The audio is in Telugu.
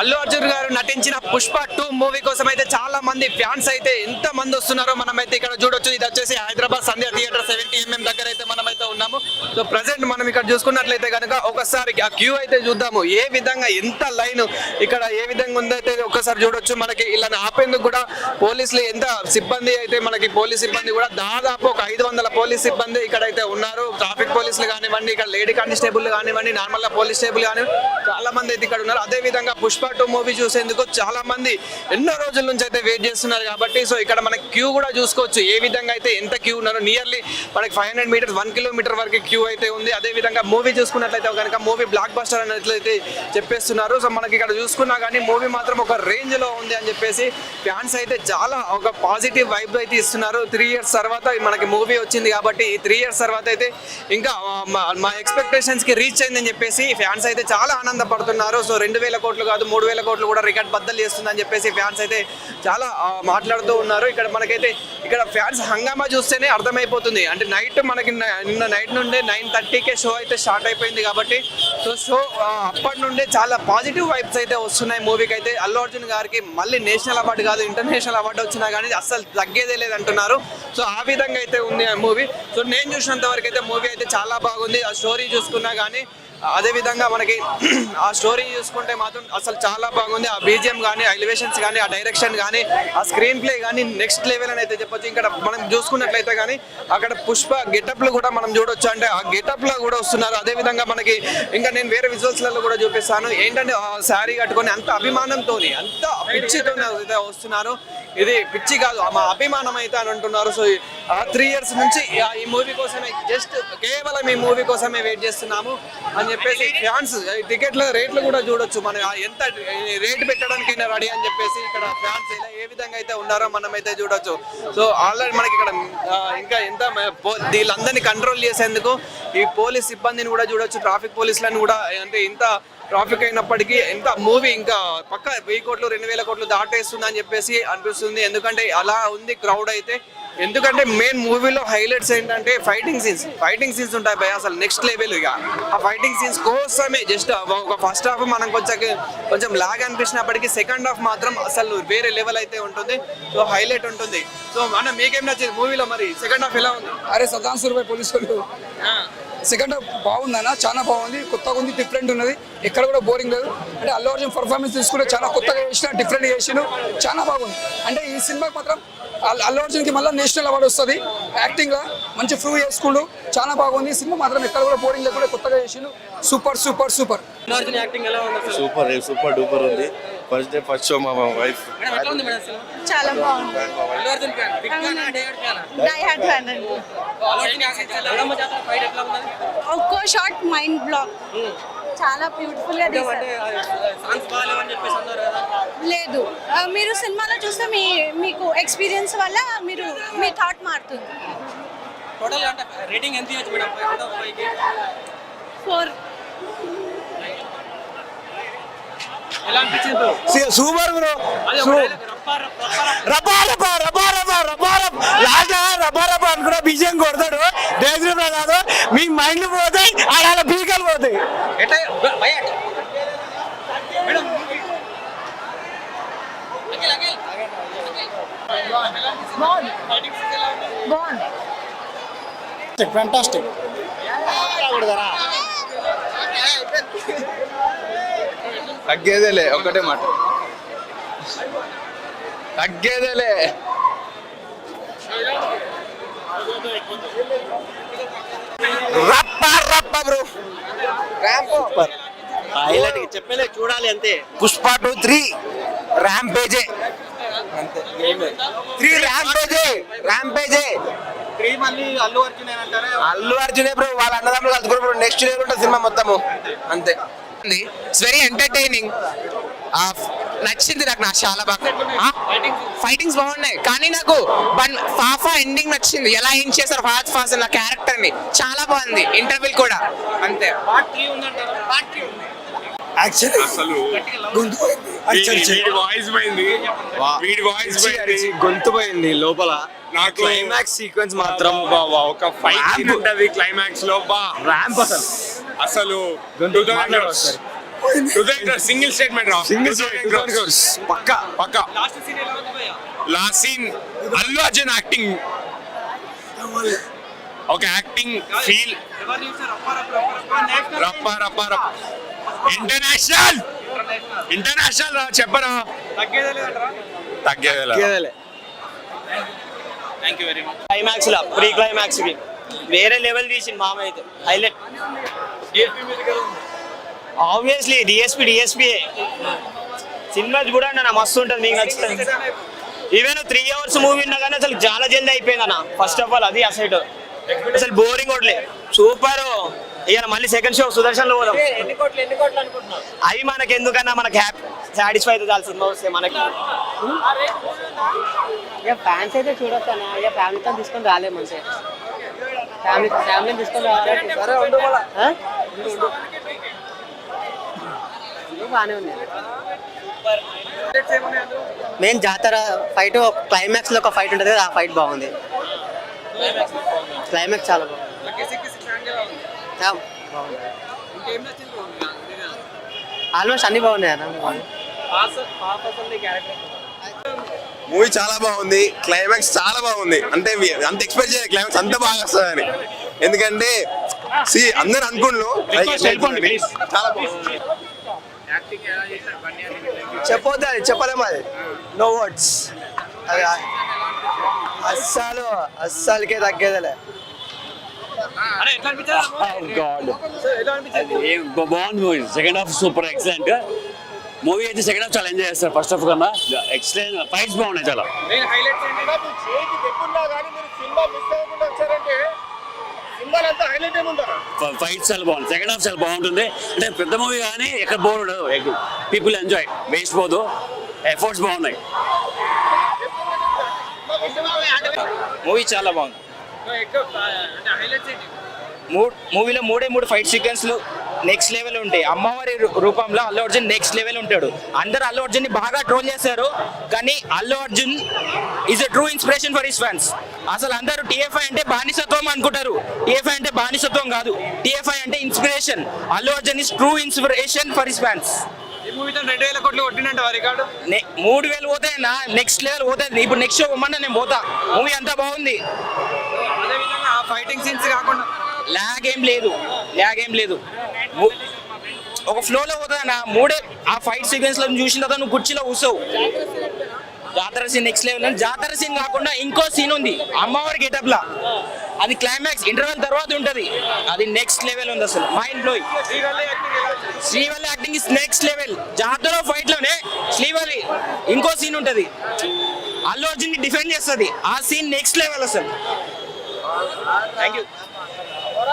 అల్లు అర్జున్ గారు నటించిన పుష్ప టూ మూవీ కోసం అయితే చాలా మంది ఫ్యాన్స్ అయితే ఎంత మంది వస్తున్నారో మనం అయితే ఇక్కడ చూడొచ్చు. ఇది వచ్చేసి Hyderabad Sandhya theatre seventy MM దగ్గర అయితే మనం అయితే ఉన్నాము. సో ప్రజెంట్ మనం ఇక్కడ చూసుకున్నట్లయితే కనుక ఒకసారి ఆ క్యూ అయితే చూద్దాము. ఏ విధంగా ఎంత లైన్ ఇక్కడ ఏ విధంగా ఉందైతే ఒకసారి చూడొచ్చు. మనకి ఇలా ఆపేందుకు కూడా పోలీసులు ఎంత సిబ్బంది అయితే మనకి పోలీస్ సిబ్బంది కూడా దాదాపు ఒక ఐదు వందల పోలీస్ సిబ్బంది ఇక్కడ అయితే ఉన్నారు. ట్రాఫిక్ పోలీసులు కానివ్వండి ఇక్కడ లేడీ కానిస్టేబుల్ కానివ్వండి నార్మల్గా పోలీస్ స్టేబుల్ కానివ్వండి చాలా మంది అయితే ఇక్కడ ఉన్నారు. అదే విధంగా పుష్ప టూ మూవీ చూసేందుకు చాలా మంది ఎన్నో రోజుల నుంచి అయితే వెయిట్ చేస్తున్నారు కాబట్టి సో ఇక్కడ మనకి క్యూ కూడా చూసుకోవచ్చు. ఏ విధంగా అయితే ఎంత క్యూ ఉన్నారు నియర్లీ మనకి five hundred metres one kilometre వరకు క్యూ అయితే ఉంది. అదే విధంగా మూవీ చూసుకున్నట్లయితే కనుక మూవీ బ్లాక్ బస్టర్ అనేట్లయితే చెప్పేస్తున్నారు. సో మనకి ఇక్కడ చూసుకున్నా కానీ మూవీ మాత్రం ఒక రేంజ్లో ఉంది అని చెప్పేసి ఫ్యాన్స్ అయితే చాలా ఒక పాజిటివ్ వైబ్ అయితే ఇస్తున్నారు. త్రీ ఇయర్స్ తర్వాత మనకి మూవీ వచ్చింది కాబట్టి ఈ త్రీ ఇయర్స్ తర్వాత అయితే ఇంకా మా- మా ఎక్స్పెక్టేషన్స్కి రీచ్ అయిందని చెప్పేసి ఫ్యాన్స్ అయితే చాలా ఆనందపడుతున్నారు. సో రెండు వేల కోట్లు కాదు మూడు వేల కోట్లు కూడా రికార్డ్ బద్దలు చేస్తుందని చెప్పేసి ఫ్యాన్స్ అయితే చాలా మాట్లాడుతూ ఉన్నారు. ఇక్కడ మనకైతే ఇక్కడ ఫ్యాన్స్ హంగామా చూస్తేనే అర్థమైపోతుంది. అంటే నైట్ మనకి నిన్న నైట్ నుండే నైన్ థర్టీకే షో అయితే స్టార్ట్ అయిపోయింది కాబట్టి సో షో అప్పటి నుండే చాలా పాజిటివ్ వైబ్స్ అయితే వస్తున్నాయి మూవీకి అయితే. అల్లు అర్జున్ గారికి మళ్ళీ నేషనల్ అవార్డు కాదు ఇంటర్నేషనల్ అవార్డు వచ్చినా కానీ అస్సలు తగ్గేదే లేదంటున్నారు. సో ఆ విధంగా అయితే ఉంది ఆ మూవీ. సో నేను చూసినంత వరకు అయితే మూవీ అయితే చాలా బాగుంది. ఆ స్టోరీ చూసుకున్నా కానీ అదే విధంగా మనకి ఆ స్టోరీ చూసుకుంటే మాత్రం అసలు చాలా బాగుంది. ఆ బీజిఎం కానీ ఆ ఎలివేషన్స్ కానీ ఆ డైరెక్షన్ కానీ ఆ స్క్రీన్ ప్లే కానీ నెక్స్ట్ లెవెల్ అని అయితే చెప్పొచ్చు. ఇక్కడ మనం చూసుకున్నట్లయితే కానీ అక్కడ పుష్ప గెటప్లు కూడా మనం చూడొచ్చు అంటే ఆ గెటప్లో కూడా వస్తున్నారు. అదే విధంగా మనకి ఇంకా నేను వేరే విజువల్స్లలో కూడా చూపిస్తాను. ఏంటంటే ఆ శారీ కట్టుకొని అంత అభిమానంతో అంత పిచ్చితో అయితే వస్తున్నారు. ఇది పిచ్చి కాదు మా అభిమానం అయితే అని అంటున్నారు. సో ఆ త్రీ ఇయర్స్ నుంచి ఈ మూవీ కోసమే జస్ట్ కేవలం ఈ మూవీ కోసమే వెయిట్ చేస్తున్నాము. అని చెప్పేసి ఫ్యాన్స్ టికెట్ల రేట్లు కూడా చూడొచ్చు. మనం ఎంత రేట్ పెట్టడానికి రెడీ అని చెప్పేసి ఇక్కడ ఫ్యాన్స్ ఇలా ఏ విధంగా అయితే ఉన్నారో మనం అయితే చూడొచ్చు. సో ఆల్రెడీ మనకి ఇక్కడ ఇంకా ఎంత వీళ్ళందరినీ కంట్రోల్ చేసేందుకు ఈ పోలీస్ సిబ్బందిని కూడా చూడొచ్చు. ట్రాఫిక్ పోలీసులను కూడా అంటే ఇంత ట్రాఫిక్ అయినప్పటికీ ఎంత మూవీ ఇంకా పక్క వెయ్యి కోట్లు రెండు వేల కోట్లు దాటేస్తుంది అని చెప్పేసి అనిపిస్తుంది. ఎందుకంటే అలా ఉంది క్రౌడ్ అయితే. ఎందుకంటే మెయిన్ మూవీలో హైలైట్స్ ఏంటంటే ఫైటింగ్ సీన్స్ ఫైటింగ్ సీన్స్ ఉంటాయి భయ అసలు నెక్స్ట్ లెవెల్ ఇక. ఆ ఫైటింగ్ సీన్స్ కోసమే. జస్ట్ ఒక ఫస్ట్ హాఫ్ మనం కొంచెం కొంచెం లాగ్ అనిపించినప్పటికీ సెకండ్ హాఫ్ మాత్రం అసలు వేరే లెవెల్ అయితే ఉంటుంది. సో హైలైట్ ఉంటుంది. సో మన మీకేం నచ్చింది మూవీలో మరి? సెకండ్ హాఫ్ ఎలా ఉంది? అరే సదాన్ సూర్పై పోలీసు వాళ్ళు సెకండ్ హాఫ్ బాగుందన్న చాలా బాగుంది. కొత్తగా ఉంది డిఫరెంట్ ఉన్నది. ఎక్కడ కూడా బోరింగ్ లేదు. అంటే అల్లు అర్జున్ పర్ఫార్మెన్స్ తీసుకుంటే చాలా కొత్తగా చేసిన డిఫరెంట్ చేసిన చాలా బాగుంది. అంటే ఈ సినిమాకి మాత్రం అల్లు అర్జున్కి మళ్ళీ నేషనల్ అవార్డు వస్తుంది. యాక్టింగ్లో మంచి ప్రూవ్ చేసుకుంటూ చాలా బాగుంది. సినిమా మాత్రం ఎక్కడ కూడా బోరింగ్ లేకుండా కొత్తగా చేసిండు. Super super super super super duper ఉంది ఫస్ట్ డే ఫస్ట్ షో మా వైఫ్ చాలా బాగుంది. ఒక్కో షాట్ మైండ్ బ్లాక్ చాలా బ్యూటిఫుల్గా లేదు. మీరు సినిమాలో చూస్తే మీ మీకు ఎక్స్పీరియన్స్ వల్ల మీరు మీ థాట్ మారుతుంది. టోటల్ అంటే రేటింగ్ ఎంత ఇవ్వచ్చు మేడం ఫోర్ ఎలా అనిపించింది సూపర్ బ్రో అదే ఒక dialogue, ఫ్యాంటాస్టిక్ తగ్గేదేలే ఒకటే మాట. తగ్గేదేలే. రప్ప రప్ప బ్రో. హైలైట్ చెప్పలే చూడాలి అంతే. Pushpa two three. Rampage three మళ్ళీ అల్లు అర్జున్ అల్లు అర్జునే బ్రో వాళ్ళ అన్నదమ్ములు కలుసుకుని బ్రో నెక్స్ట్ ఇయర్ ఉంటుంది సినిమా మొత్తము. అంతే. ఇట్స్ వెరీ ఎంటర్టైనింగ్ నచ్చింది నాకు నాకు చాలా బాగా. ఫైటింగ్స్ బాగున్నాయి. కానీ నాకు వన్ ఫాఫా ఎండింగ్ నచ్చింది. ఎలా ఏం చేశారు ఫాస్ట్ ఫాస్ట్ నా క్యారెక్టర్ని. చాలా బాగుంది. ఇంటర్వ్యూ కూడా. అంతే. పార్ట్ త్రీ ఉందంటారా? పార్ట్ త్రీ ఉంది? యాక్చువల్లీ అసలు గొంతు పోయింది. వీడి వాయిస్ పోయింది. వీడి వాయిస్ పోయింది. గొంతు పోయింది లోపల. నాకు క్లైమాక్స్ సీక్వెన్స్ మాత్రం బా, బా, ఒక ఫైట్ ఉంటది క్లైమాక్స్లో బా ర్యాంప్ అసలు. అసలు గొంతు 2000 మాట్లాడు ఒకసారి. సింగిల్ స్టేట్మెంట్ రా. సింగిల్ పక్క. పక్క. Last scene Allu Arjun acting ఒక యాక్టింగ్ ఫీల్ రప్ప రప్ప రప్ప. ఇంటర్నేషనల్ ఇంటర్నేషనల్ రా చెప్పరా? తగ్గేదేలా. Thank you very much climax law pre క్లైమాక్స్కి. వేరే లెవెల్ తీసింది మామ అయితే హైలైట్ ఆబ్వియస్లీ డిఎస్పీ డిఎస్పీ సినిమా చూడండి అన్న మస్తు ఉంటుంది మీకు నచ్చుతుంది. ఈవెన్ త్రీ అవర్స్ మూవీ ఉన్నా కానీ అసలు చాలా జల్దీ అయిపోయింది అన్న. ఫస్ట్ ఆఫ్ ఆల్ అది అసైడ్ అసలు బోరింగ్ కొట్టలే సూపర్ ఇక మళ్ళీ సెకండ్ షో సుదర్శన్లో పోదాం ఎన్ని కోట్లు ఎన్ని కోట్లు అనుకుంటున్నావు? అవి మనకి ఎందుకన్నా మనకి హ్యాపీ సాటిస్ఫై అవుతుంది ఆ సినిమా వస్తే మనకి? ఇక ఫ్యాన్స్ అయితే చూడొచ్చు అన్న ఇక ఫ్యామిలీతో తీసుకొని రాలేము మంచిగా ఫ్యామిలీ ఫ్యామిలీని తీసుకొని రావాలి. బాగానే ఉంది మెయిన్ జాతర ఫైట్ క్లైమాక్స్లో ఒక ఫైట్ ఉంటుంది కదా ఆ ఫైట్ బాగుంది. క్లైమాక్స్ చాలా బాగుంది. ఆల్మోస్ట్ అన్ని బాగున్నాయి అన్న. మూవీ చాలా బాగుంది. క్లైమాక్స్ చాలా బాగుంది. అంటే అంత ఎక్స్పెక్ట్ చేయలేదు. క్లైమాక్స్ అంత బాగా వస్తుందని. ఎందుకంటే సి అందరు అనుకుంటున్నారు చాలా బాగుంది. చెప్పొద్దు అది చెప్పలేము అది. నో వర్డ్స్ అస్సలు అస్సలకే తగ్గేదిలే. గాడ్ ఎట్లా అనిపించింది? బాగుంది movie. Second half super excellent movie అయితే సెకండ్ హాఫ్ చాలా ఎంజాయ్ చేస్తారు. ఫస్ట్ హాఫ్ కన్నా ఎక్సలెంట్ ఫైట్స్ బాగున్నాయి చాలా. మెయిన్ హైలైట్స్ ఏంటి? ఫైట్స్ చాలా బాగుంది సెకండ్ హాఫ్ చాలా బాగుంటుంది. అంటే పెద్ద మూవీ కానీ ఎక్కడ బోర్ ఉండదు. పీపుల్ ఎంజాయ్ వేస్ట్ పోదు. ఎఫర్ట్స్ బాగున్నాయి. మూవీ చాలా బాగుంది. మూవీలో మూడే మూడు ఫైట్ సీక్వెన్స్లు నెక్స్ట్ లెవెల్ ఉంటాయి. అమ్మవారి రూపంలో అల్లు అర్జున్ నెక్స్ట్ లెవెల్ ఉంటాడు. అందరు అల్లు అర్జున్ని బాగా ట్రోల్ చేశారు కానీ Allu Arjun is a true inspiration for his fans అసలు అందరూ టీఎఫ్ఐ అంటే బానిసత్వం అనుకుంటారు. టీఎఫ్ఐ అంటే బానిసత్వం కాదు. టీఎఫ్ఐ అంటే inspiration Allu Arjun is true inspiration for his fans మూడు వేలు పోతే నెక్స్ట్ లెవెల్ పోతుంది ఇప్పుడు నెక్స్ట్ షో ఇవ్వమన్నా నేను పోతా. మూవీ అంతా బాగుంది. ఫైటింగ్ సీన్స్ కాకుండా లాగ్ ఏం లేదు లాగ్ ఏం లేదు. ఒక ఫ్లోలో పోతుంది నా మూడే ఆ ఫైట్ సీక్వెన్స్లో చూసిన తర్వాత నువ్వు కుర్చీలో కూర్చోవు. జాతర సీన్ నెక్స్ట్ లెవెల్ జాతర సీన్ కాకుండా ఇంకో సీన్ ఉంది అమ్మవారి గెటప్ లా. అది క్లైమాక్స్ ఇంటర్వెల్ తర్వాత ఉంటది. అది నెక్స్ట్ లెవెల్ ఉంది అసలు mind blowing Srivalli acting is next level జాతర ఫైట్లోనే శ్రీవల్లి ఇంకో సీన్ ఉంటది. అల్లు అర్జున్ని డిఫెండ్ చేస్తుంది. ఆ సీన్ నెక్స్ట్ లెవెల్ అసలు. Thank you